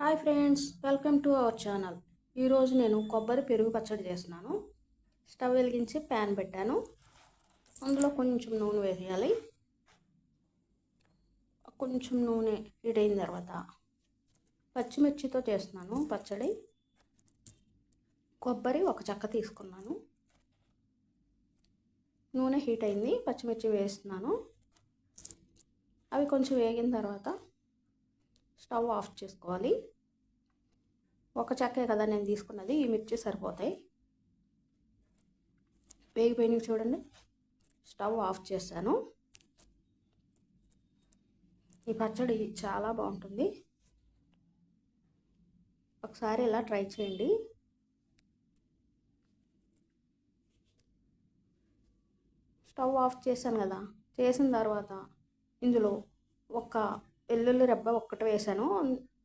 Hi friends welcome to our channel. ఈరోజు నేను కొబ్బరి పెరుగు పచ్చడి చేస్తున్నాను. స్టవ్ వెలిగించి ప్యాన్ పెట్టాను. అందులో కొంచెం నూనె వేయాలి. కొంచెం నూనె హీట్ అయిన తర్వాత పచ్చిమిర్చితో చేస్తున్నాను పచ్చడి. కొబ్బరి ఒక చెక్క తీసుకున్నాను. నూనె హీట్ అయింది పచ్చిమిర్చి వేస్తున్నాను. అవి కొంచెం వేగిన తర్వాత స్టవ్ ఆఫ్ చేసుకోవాలి. ఒక చెక్కే కదా నేను తీసుకున్నది ఈ మిర్చి సరిపోతాయి. వేగిపోయినవి చూడండి. స్టవ్ ఆఫ్ చేశాను. ఈ పచ్చడి చాలా బాగుంటుంది. ఒకసారి ఇలా ట్రై చేయండి. స్టవ్ ఆఫ్ చేశాను కదా చేసిన తర్వాత ఇందులో ఒక వెల్లుల్లి రెబ్బ ఒక్కటి వేసాను.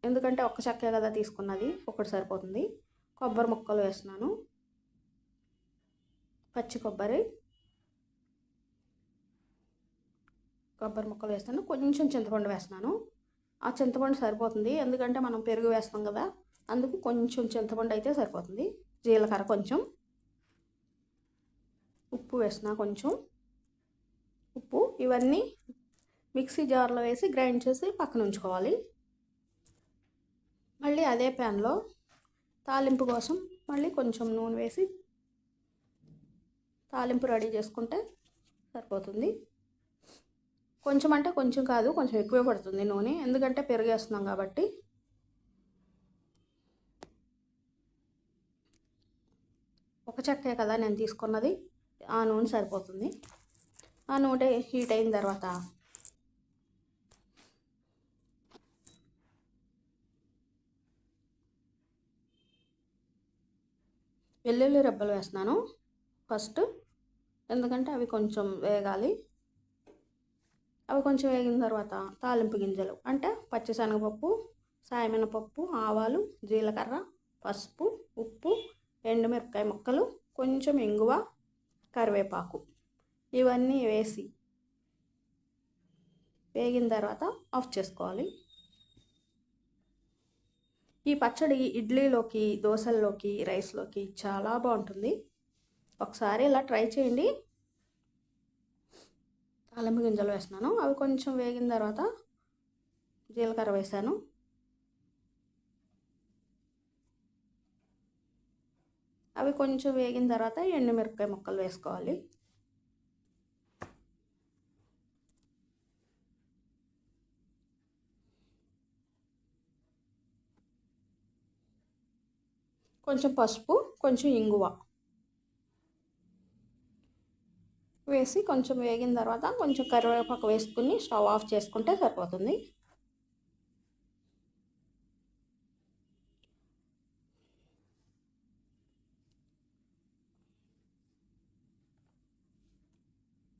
ఎందుకంటే ఒక్క చక్కే కదా తీసుకున్నది ఒకటి సరిపోతుంది. కొబ్బరి ముక్కలు వేస్తున్నాను. పచ్చి కొబ్బరి. కొబ్బరి ముక్కలు వేస్తాను. కొంచెం చింతపండు వేస్తున్నాను. ఆ చింతపండు సరిపోతుంది. ఎందుకంటే మనం పెరుగు వేస్తాం కదా అందుకు కొంచెం చింతపండు అయితే సరిపోతుంది. జీలకర్ర కొంచెం. ఉప్పు వేసిన కొంచెం. ఉప్పు ఇవన్నీ మిక్సీ జార్లో వేసి గ్రైండ్ చేసి పక్కన ఉంచుకోవాలి. మళ్ళీ అదే ప్యాన్లో తాలింపు కోసం మళ్ళీ కొంచెం నూనె వేసి తాలింపు రెడీ చేసుకుంటే సరిపోతుంది. కొంచెం అంటే కొంచెం కాదు కొంచెం ఎక్కువే పడుతుంది నూనె. ఎందుకంటే పెరిగేస్తున్నాం కాబట్టి. ఒక చెక్కే కదా నేను తీసుకున్నది. ఆ నూనె సరిపోతుంది. ఆ నూనె హీట్ అయిన తర్వాత వెల్లుల్లి రెబ్బలు వేస్తున్నాను. ఫస్ట్ ఎందుకంటే అవి కొంచెం వేగాలి. అవి కొంచెం వేగిన తర్వాత తాలింపు గింజలు అంటే పచ్చిశనగపప్పు సాయమినపప్పు ఆవాలు జీలకర్ర పసుపు ఉప్పు ఎండుమిరపకాయ ముక్కలు కొంచెం ఇంగువ కరివేపాకు ఇవన్నీ వేసి వేగిన తర్వాత ఆఫ్ చేసుకోవాలి. ఈ పచ్చడి ఇడ్లీలోకి దోశల్లోకి రైస్లోకి చాలా బాగుంటుంది. ఒకసారి ఇలా ట్రై చేయండి. అల్లం గింజలు వేస్తున్నాను. అవి కొంచెం వేగిన తర్వాత జీలకర్ర వేసాను అవి కొంచెం వేగిన తర్వాత ఎండుమిరపకాయ ముక్కలు వేసుకోవాలి. కొంచెం పసుపు కొంచెం ఇంగువ. వేసి కొంచెం వేగిన తర్వాత కొంచెం కరివేపాకు వేసుకుని స్టవ్ ఆఫ్ చేసుకుంటే సరిపోతుంది.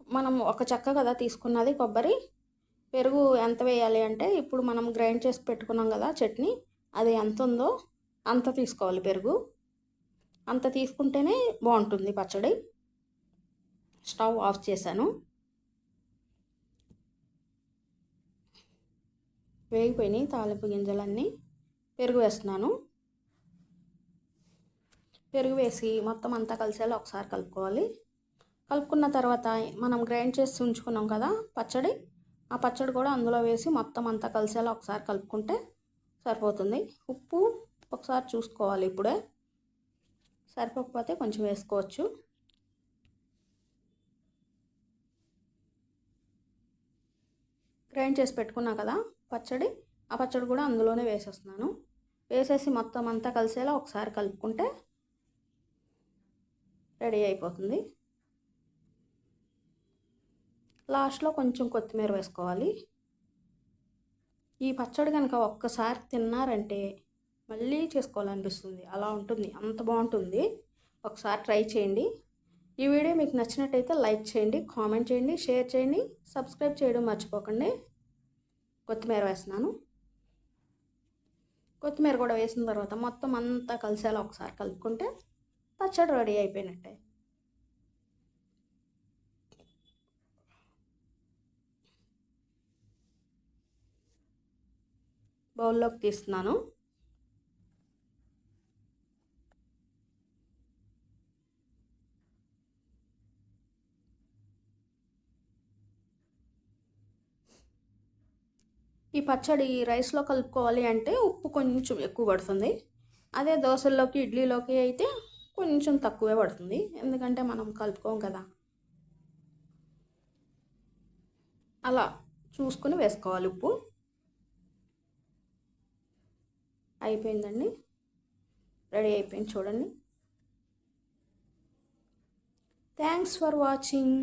మనం ఒక చెక్క కదా తీసుకున్నది కొబ్బరి. పెరుగు ఎంత వేయాలి అంటే ఇప్పుడు మనం గ్రైండ్ చేసి పెట్టుకున్నాం కదా చట్నీ. అది ఎంత ఉందో అంత తీసుకోవాలి పెరుగు. అంత తీసుకుంటేనే బాగుంటుంది పచ్చడి. స్టవ్ ఆఫ్ చేశాను. వేగిపోయినాయి తాలింపు గింజలన్నీ. పెరుగు వేస్తున్నాను. పెరుగు వేసి మొత్తం అంతా కలిసేలా ఒకసారి కలుపుకోవాలి. కలుపుకున్న తర్వాత మనం గ్రైండ్ చేసి ఉంచుకున్నాం కదా పచ్చడి. ఆ పచ్చడి కూడా అందులో వేసి మొత్తం అంతా కలిసేలా ఒకసారి కలుపుకుంటే సరిపోతుంది. ఉప్పు ఒకసారి చూసుకోవాలి ఇప్పుడే. సరిపోకపోతే కొంచెం వేసుకోవచ్చు. గ్రైండ్ చేసి పెట్టుకున్నా కదా పచ్చడి. ఆ పచ్చడి కూడా అందులోనే వేసేస్తున్నాను. వేసేసి మొత్తం అంతా కలిసేలా ఒకసారి కలుపుకుంటే రెడీ అయిపోతుంది. లాస్ట్లో కొంచెం కొత్తిమీర వేసుకోవాలి. ఈ పచ్చడి కనుక ఒక్కసారి తిన్నారంటే మళ్ళీ చేసుకోవాలనిపిస్తుంది. అలా ఉంటుంది. అంత బాగుంటుంది. ఒకసారి ట్రై చేయండి. ఈ వీడియో మీకు నచ్చినట్టయితే లైక్ చేయండి కామెంట్ చేయండి షేర్ చేయండి సబ్స్క్రైబ్ చేయడం మర్చిపోకండి. కొత్తిమీర వేస్తున్నాను. కొత్తిమీర కూడా వేసిన తర్వాత మొత్తం అంతా కలిసేలా ఒకసారి కలుపుకుంటే పచ్చడి రెడీ అయిపోయినట్టే. బౌల్లోకి తీస్తున్నాను. ఈ పచ్చడి రైస్లో కలుపుకోవాలి అంటే ఉప్పు కొంచెం ఎక్కువ పడుతుంది. అదే దోశల్లోకి ఇడ్లీలోకి అయితే కొంచెం తక్కువే పడుతుంది. ఎందుకంటే మనం కలుపుకోం కదా. అలా చూసుకుని వేసుకోవాలి ఉప్పు. అయిపోయిందండి. రెడీ అయిపోయింది చూడండి. Thanks for watching.